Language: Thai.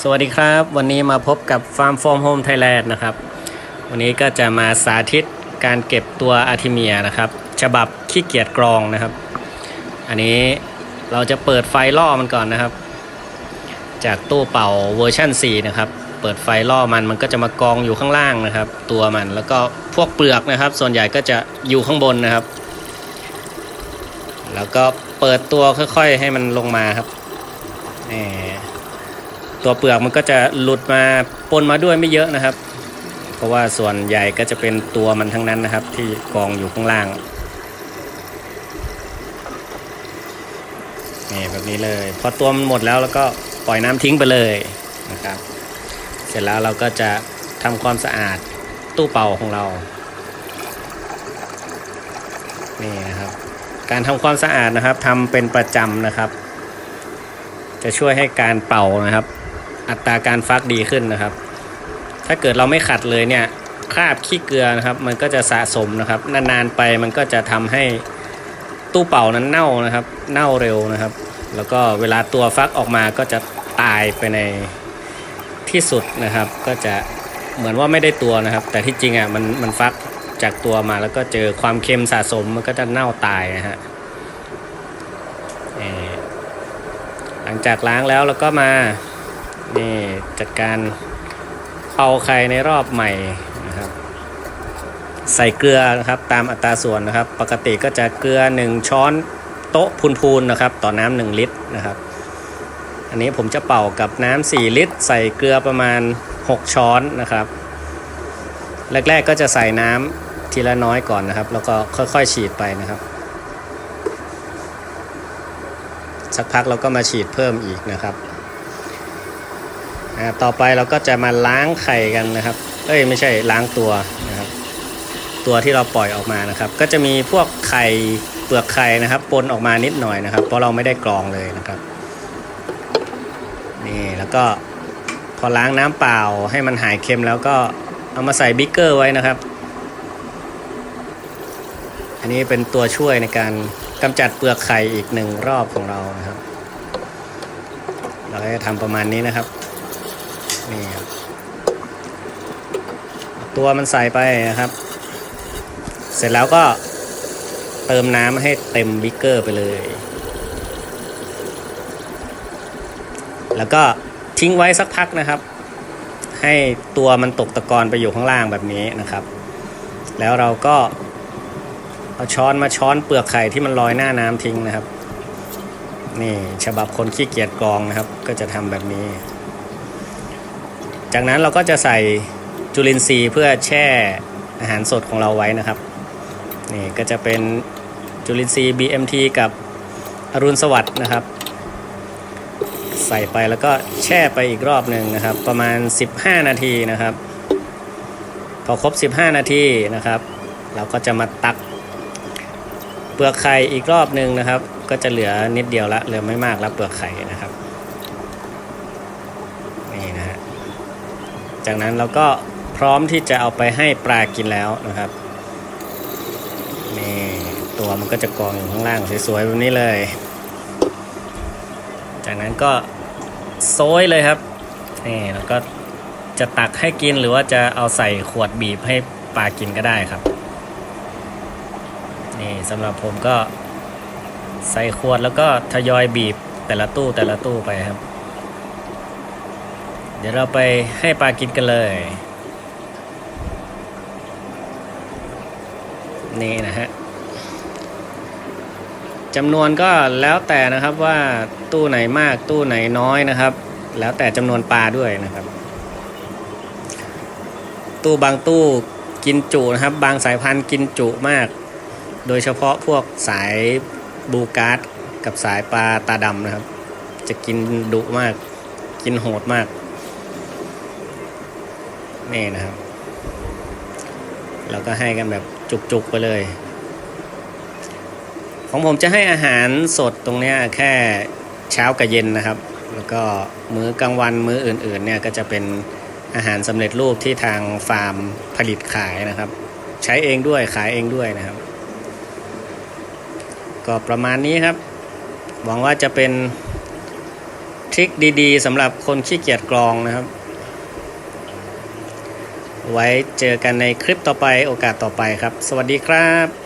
สวัสดีครับ วันนี้มาพบกับ Farm From Home Thailand นะครับ วันนี้ก็จะมาสาธิตการเก็บตัวอาร์ทิเมียนะครับ ฉบับขี้เกียจกรองนะครับ อันนี้เราจะเปิดไฟล่อมันก่อนนะครับ จากตู้เป่าเวอร์ชัน4นะครับ เปิดไฟล่อมันมันก็จะมากองอยู่ข้างล่างนะครับ ตัวมันแล้วก็พวกเปลือกนะครับ ส่วนใหญ่ก็จะอยู่ข้างบนนะครับ แล้วก็เปิดตัวค่อยๆให้มันลงมาครับแหม ตัวเปลือกมันก็จะหลุดมาปนมาด้วยไม่เยอะนะครับ เพราะว่าส่วนใหญ่ก็จะเป็นตัวมันทั้งนั้นนะครับ ที่กองอยู่ข้างล่างนี่แบบนี้เลยพอตัวมันหมดแล้วแล้วก็ปล่อยน้ำทิ้งไปเลยนะครับ เสร็จแล้วเราก็จะทำความสะอาดตู้เป่าของเรานี่นะครับ การทำความสะอาดนะครับทำเป็นประจำนะครับ จะช่วยให้การเป่านะครับ อัตราการฟักดีขึ้นนะครับ ถ้าเกิดเราไม่ขัดเลยเนี่ยคราบขี้เกลือนะครับ มันก็จะสะสมนะครับ นานๆไปมันก็จะทำให้ตู้เป่านั้นเน่านะครับ เน่าเร็วนะครับ แล้วก็เวลาตัวฟักออกมาก็จะตายไปในที่สุดนะครับ ก็จะเหมือนว่าไม่ได้ตัวนะครับ แต่ที่จริงอะมันมันฟักจากตัวมาแล้วก็เจอความเค็มสะสมมันก็จะเน่าตายนะฮะหลังจากล้างแล้วเราก็มา นี่จัดการเป่าไข่ในรอบใหม่นะครับ ใส่เกลือนะครับตามอัตราส่วนนะครับ ปกติก็จะเกลือ 1 ช้อนโต๊ะพูนๆนะครับ ต่อน้ำหนึ่งลิตรนะครับ อันนี้ผมจะเป่ากับน้ำ4ลิตร ใส่เกลือประมาณ 6 ช้อนนะครับ แรกๆก็จะใส่น้ำทีละน้อยก่อนนะครับ แล้วก็ค่อยๆฉีดไปนะครับ สักพักเราก็มาฉีดเพิ่มอีกนะครับ ต่อไปเราก็จะมาล้างไข่กันนะครับ เอ้ยไม่ใช่ล้างตัวนะครับ ตัวที่เราปล่อยออกมานะครับ ก็จะมีพวกไข่เปลือกไข่นะครับปนออกมานิดหน่อยนะครับ เพราะเราไม่ได้กรองเลยนะครับ นี่แล้วก็พอล้างน้ำเปล่าให้มันหายเค็มแล้วก็เอามาใส่บิ๊กเกอร์ไว้นะครับ อันนี้เป็นตัวช่วยในการกำจัดเปลือกไข่อีกหนึ่งรอบของเรานะครับ เราจะทำประมาณนี้นะครับ นี่ครับตัวมันใส่ไปนะครับ เสร็จแล้วก็เติมน้ำให้เต็มบิ๊กเกอร์ไปเลย แล้วก็ทิ้งไว้สักพักนะครับ ให้ตัวมันตกตะกอนไปอยู่ข้างล่างแบบนี้นะครับ แล้วเราก็เอาช้อนมาช้อนเปลือกไข่ที่มันลอยหน้าน้ำทิ้งนะครับ นี่ฉบับคนขี้เกียจกรองนะครับ ก็จะทำแบบนี้ จากนั้นเราก็จะใส่จุลินทรีย์เพื่อแช่อาหารสดของเราไว้นะครับนี่ก็จะเป็นจุลินทรีย์ BMT กับอรุณสวัสดิ์นะครับ ใส่ไปแล้วก็แช่ไปอีกรอบหนึ่งนะครับ ประมาณ 15 นาทีนะครับ พอครบ 15 นาทีนะครับ เราก็จะมาตักเปลือกไข่อีกรอบหนึ่งนะครับ ก็จะเหลือนิดเดียวละเหลือไม่มากแล้วเปลือกไข่นะครับนี่นะฮะ จากนั้นเราก็พร้อมที่จะเอาไปให้ปลากินแล้วนะครับนี่ตัวมันก็จะกองอยู่ข้างล่างสวยๆแบบนี้เลย จากนั้นก็โซยเลยครับนี่แล้วก็จะตักให้กินหรือว่าจะเอาใส่ขวดบีบให้ปลากินก็ได้ครับ นี่สำหรับผมก็ใส่ขวดแล้วก็ทยอยบีบแต่ละตู้แต่ละตู้ไปครับ เดี๋ยวเราไปให้ปลากินกันเลย นี่นะฮะจำนวนก็แล้วแต่นะครับว่าตู้ไหนมากตู้ไหนน้อยนะครับ แล้วแต่จำนวนปลาด้วยนะครับ ตู้บางตู้กินจุนะครับ บางสายพันธุ์กินจุมาก โดยเฉพาะพวกสายบูการ์ดกับสายปลาตาดำนะครับ จะกินดุมาก กินโหดมาก นี่นะครับ เราก็ให้กันแบบจุกๆไปเลย ของผมจะให้อาหารสดตรงเนี้ยแค่เช้ากับเย็นนะครับ แล้วก็มื้อกลางวันมื้ออื่นๆเนี่ยก็จะเป็นอาหารสำเร็จรูปที่ทางฟาร์มผลิตขายนะครับ ใช้เองด้วยขายเองด้วยนะครับ ก็ประมาณนี้ครับ หวังว่าจะเป็นทริคดีๆสำหรับคนขี้เกียจกรองนะครับ ไว้เจอกันในคลิปต่อไปโอกาสต่อไปครับ สวัสดีครับ